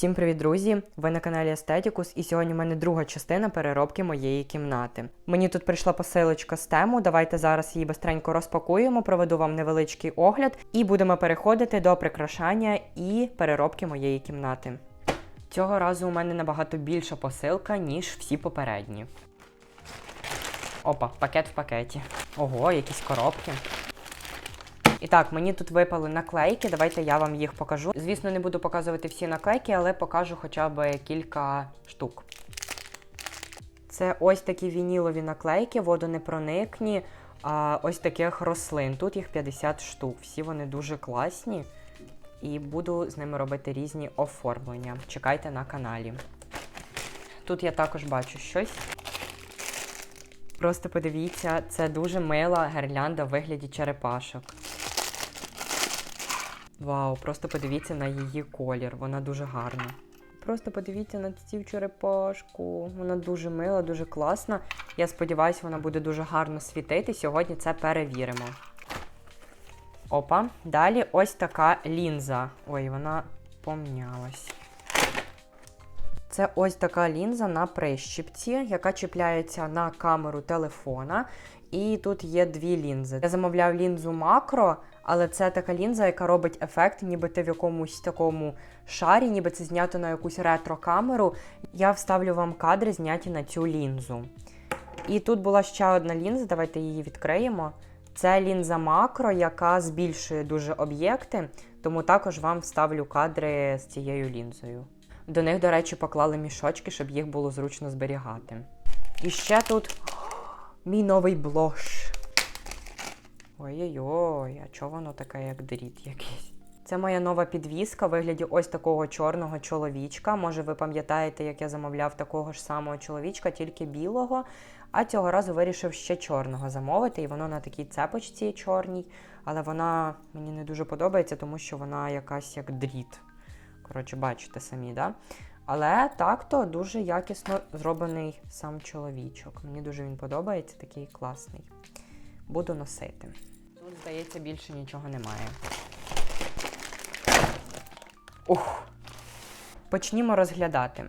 Всім привіт, друзі! Ви на каналі Естетікус, і сьогодні в мене друга частина переробки моєї кімнати. Мені тут прийшла посилочка з тему. Давайте зараз її бистренько розпакуємо, проведу вам невеличкий огляд, і будемо переходити до прикрашання і переробки моєї кімнати. Цього разу у мене набагато більша посилка, ніж всі попередні. Опа, пакет в пакеті. Ого, якісь коробки. І так, мені тут випали наклейки. Давайте я вам їх покажу. Звісно, не буду показувати всі наклейки, але покажу хоча б кілька штук. Це ось такі вінілові наклейки, водонепроникні, а, ось таких рослин. Тут їх 50 штук. Всі вони дуже класні. І буду з ними робити різні оформлення. Чекайте на каналі. Тут я також бачу щось. Просто подивіться, це дуже мила гірлянда в вигляді черепашок. Вау, просто подивіться на її колір, вона дуже гарна. Просто подивіться на цю черепашку. Вона дуже мила, дуже класна. Я сподіваюся, вона буде дуже гарно світити. Сьогодні це перевіримо. Опа. Далі ось така лінза. Ой, вона помнялась. Це ось така лінза на прищіпці, яка чіпляється на камеру телефона. І тут є дві лінзи. Я замовляв лінзу макро, але це така лінза, яка робить ефект, ніби ти в якомусь такому шарі, ніби це знято на якусь ретро-камеру. Я вставлю вам кадри, зняті на цю лінзу. І тут була ще одна лінза, давайте її відкриємо. Це лінза макро, яка збільшує дуже об'єкти, тому також вам вставлю кадри з цією лінзою. До них, до речі, поклали мішочки, щоб їх було зручно зберігати. І ще тут мій новий блош. Ой-ой-ой, а чого воно таке, як дріт якийсь? Це моя нова підвіска в вигляді ось такого чорного чоловічка. Може, ви пам'ятаєте, як я замовляв такого ж самого чоловічка, тільки білого. А цього разу вирішив ще чорного замовити, і воно на такій цепочці чорній. Але вона мені не дуже подобається, тому що вона якась як дріт. Коротше, бачите самі, да? Але так-то дуже якісно зроблений сам чоловічок. Мені дуже він подобається, такий класний. Буду носити. Тут, здається, більше нічого немає. Ух. Почнімо розглядати.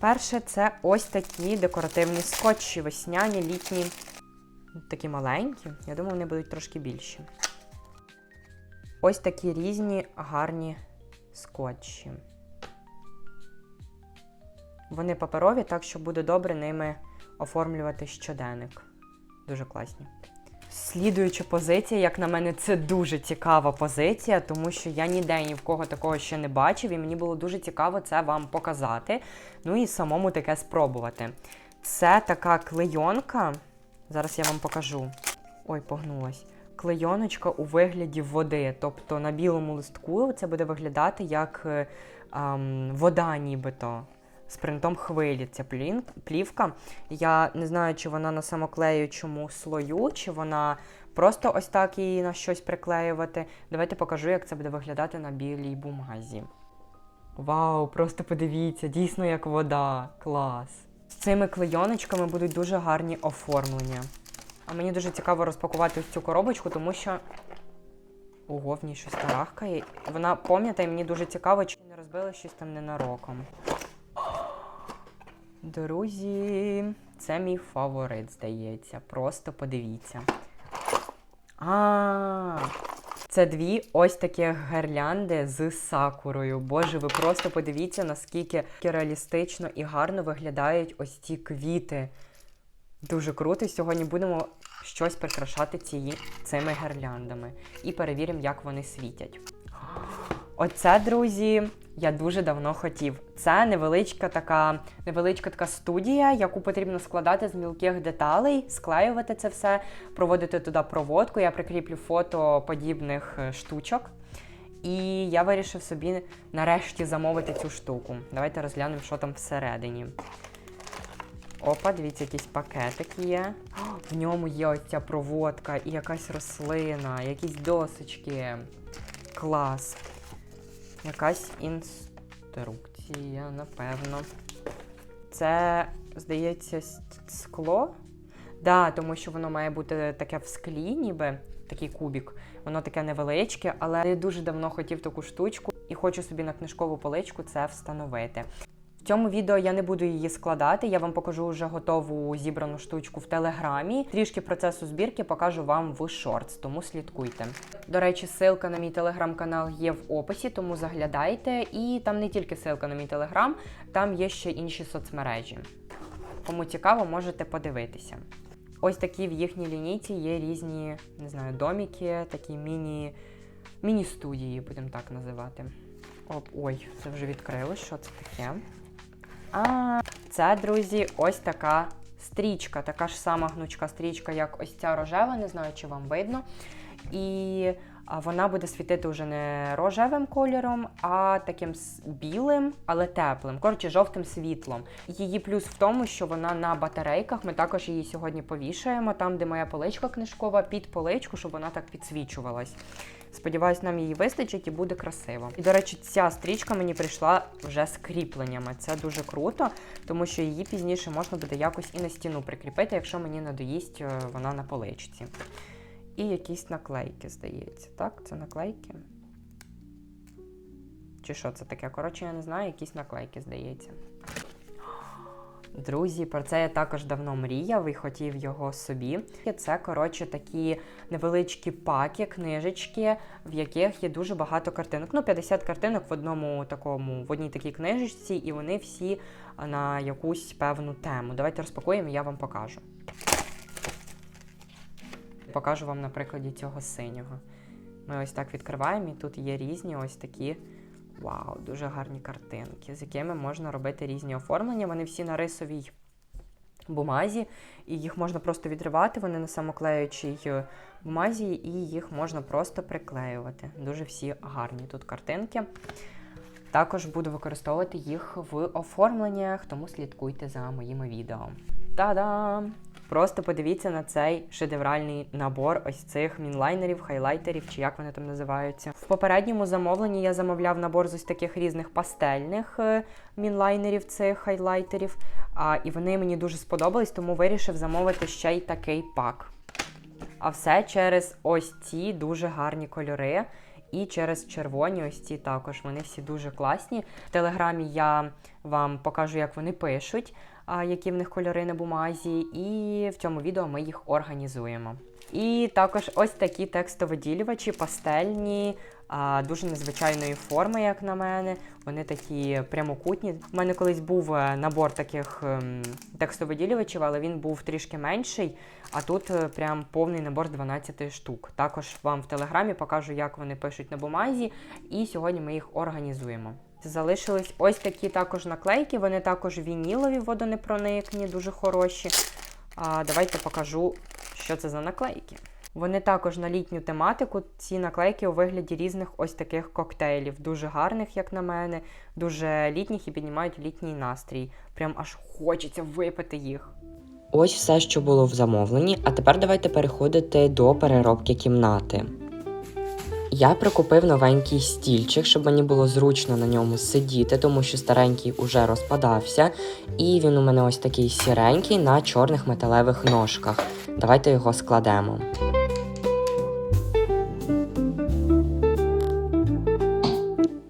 Перше, це ось такі декоративні скотчі, весняні, літні. Такі маленькі. Я думаю, вони будуть трошки більші. Ось такі різні гарні скотчі. Вони паперові, так що буде добре ними оформлювати щоденник. Дуже класні. Слідуюча позиція, як на мене, це дуже цікава позиція, тому що я ніде ні в кого такого ще не бачив, і мені було дуже цікаво це вам показати. Ну і самому таке спробувати. Це така клейонка. Зараз я вам покажу. Ой, погнулась. Клейоночка у вигляді води. Тобто на білому листку це буде виглядати як е, ем, вода, нібито. З принтом хвилі ця плівка. Я не знаю, чи вона на самоклеючому слою, чи вона просто ось так її на щось приклеювати. Давайте покажу, як це буде виглядати на білій бумазі. Вау, просто подивіться, дійсно як вода. Клас. З цими клейоночками будуть дуже гарні оформлення. А мені дуже цікаво розпакувати ось цю коробочку, тому що. Ого, в ній щось тарахкає. Вона пам'ятає, мені дуже цікаво, чи не розбила щось там ненароком. Друзі, це мій фаворит, здається. Просто подивіться. А, це дві ось такі гірлянди з сакурою. Боже, ви просто подивіться, наскільки реалістично і гарно виглядають ось ці квіти. Дуже круто. Сьогодні будемо щось прикрашати ці, цими гірляндами. І перевіримо, як вони світять. Оце, друзі, я дуже давно хотів. Це невеличка така невеличка така студія, яку потрібно складати з мілких деталей, склеювати це все, проводити туди проводку. Я прикріплю фото подібних е, штучок. І я вирішив собі нарешті замовити цю штуку. Давайте розглянемо, що там всередині. Опа, дивіться, якийсь пакетик є. В ньому є ця проводка і якась рослина, якісь досочки. Клас. Якась інструкція, напевно. Це, здається, скло. Да, тому що воно має бути таке в склі, ніби такий кубік. Воно таке невеличке, але я дуже давно хотів таку штучку. І хочу собі на книжкову поличку це встановити. В цьому відео я не буду її складати. Я вам покажу вже готову зібрану штучку в телеграмі. Трішки процесу збірки покажу вам в шортс, тому слідкуйте. До речі, ссылка на мій телеграм-канал є в описі, тому заглядайте. І там не тільки ссылка на мій телеграм, там є ще інші соцмережі. Кому цікаво, можете подивитися. Ось такі в їхній лінійці є різні, не знаю, доміки, такі міні, міні-студії, будемо так називати. Оп, ой, це вже відкрилось. Що це таке? А, це, друзі, ось така стрічка, така ж сама гнучка стрічка, як ось ця рожева, не знаю, чи вам видно. І вона буде світити вже не рожевим кольором, а таким білим, але теплим, коротше, жовтим світлом. Її плюс в тому, що вона на батарейках. Ми також її сьогодні повішаємо, там, де моя поличка книжкова, під поличку, щоб вона так підсвічувалась. Сподіваюсь, нам її вистачить і буде красиво. І, до речі, ця стрічка мені прийшла вже з кріпленнями. Це дуже круто, тому що її пізніше можна буде якось і на стіну прикріпити, якщо мені надоїсть е, вона на поличці. І якісь наклейки, здається. Так, це наклейки. Чи що це таке? Коротше, я не знаю, якісь наклейки, здається. Друзі, про це я також давно мріяв і хотів його собі. Це, коротше, такі невеличкі паки, книжечки, в яких є дуже багато картинок. Ну, 50 картинок в одному такому, в одній такій книжечці, і вони всі на якусь певну тему. Давайте розпакуємо, і я вам покажу. Покажу вам на прикладі цього синього. Ми ось так відкриваємо, і тут є різні ось такі. Вау, дуже гарні картинки, з якими можна робити різні оформлення. Вони всі на рисовій бумазі, і їх можна просто відривати. Вони на самоклеючій е, бумазі, і їх можна просто приклеювати. Дуже всі гарні тут картинки. Також буду використовувати їх в оформленнях, тому слідкуйте за моїми відео. Та-дам! Просто подивіться на цей шедевральний набор ось цих мінлайнерів, хайлайтерів, чи як вони там називаються. В попередньому замовленні я замовляв набор з ось таких різних пастельних е, мінлайнерів, цих хайлайтерів. А, і вони мені дуже сподобались, тому вирішив замовити ще й такий пак. А все через ось ці дуже гарні кольори. І через червоні ось ці також. Вони всі дуже класні. В телеграмі я вам покажу, як вони пишуть, які в них кольори на бумазі, і в цьому відео ми їх організуємо. І також ось такі текстовиділювачі, пастельні, дуже незвичайної форми, як на мене. Вони такі прямокутні. У мене колись був е, набор таких ем, текстовиділювачів, але він був трішки менший. А тут е, прям повний набор з 12 штук. Також вам в телеграмі покажу, як вони пишуть на бумазі, і сьогодні ми їх організуємо. Залишились ось такі також наклейки, вони також вінілові, водонепроникні, дуже хороші. А, давайте покажу, що це за наклейки. Вони також на літню тематику. Ці наклейки у вигляді різних ось таких коктейлів, дуже гарних, як на мене, дуже літніх і піднімають літній настрій. Прям аж хочеться випити їх. Ось все, що було в замовленні, а тепер давайте переходити до переробки кімнати. Я прикупив новенький стільчик, щоб мені було зручно на ньому сидіти, тому що старенький уже розпадався. І він у мене ось такий сіренький на чорних металевих ножках. Давайте його складемо.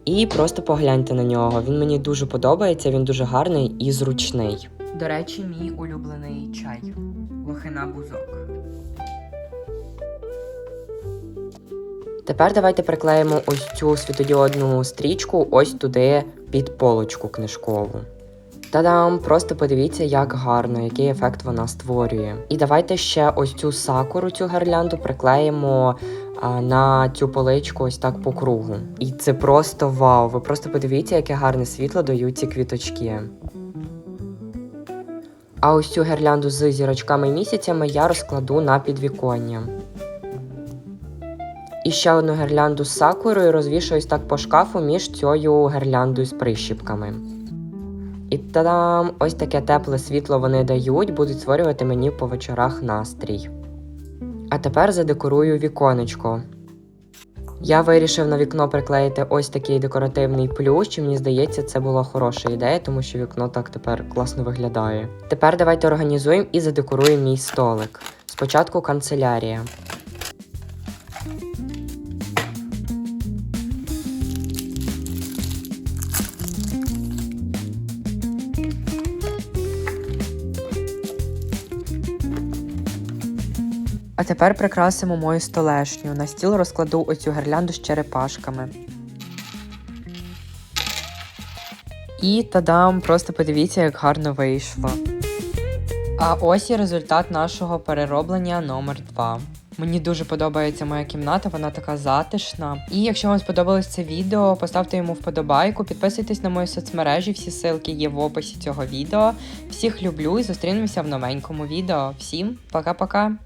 І просто погляньте на нього. Він мені дуже подобається, він дуже гарний і зручний. До речі, мій улюблений чай. Лохина бузок. Тепер давайте приклеїмо ось цю світодіодну стрічку ось туди під полочку книжкову. Та-дам! Просто подивіться, як гарно, який ефект вона створює. І давайте ще ось цю сакуру, цю гірлянду приклеїмо а, на цю поличку ось так по кругу. І це просто вау! Ви просто подивіться, яке гарне світло дають ці квіточки. А ось цю гірлянду з зірочками і місяцями я розкладу на підвіконня. Ще одну гірлянду з сакурою розвішую ось так по шкафу між цією гірляндою з прищіпками. І та-дам! Ось таке тепле світло вони дають, будуть створювати мені по вечорах настрій. А тепер задекорую віконечко. Я вирішив на вікно приклеїти ось такий декоративний плющ, і мені здається, це була хороша ідея, тому що вікно так тепер класно виглядає. Тепер давайте організуємо і задекоруємо мій столик. Спочатку канцелярія. А тепер прикрасимо мою столешню. На стіл розкладу оцю гірлянду з черепашками. І тадам, просто подивіться, як гарно вийшло. А ось і результат нашого перероблення номер 2. Мені дуже подобається моя кімната, вона така затишна. І якщо вам сподобалось це відео, поставте йому вподобайку, підписуйтесь на мої соцмережі, всі ссылки є в описі цього відео. Всіх люблю і зустрінемося в новенькому відео. Всім пока-пока!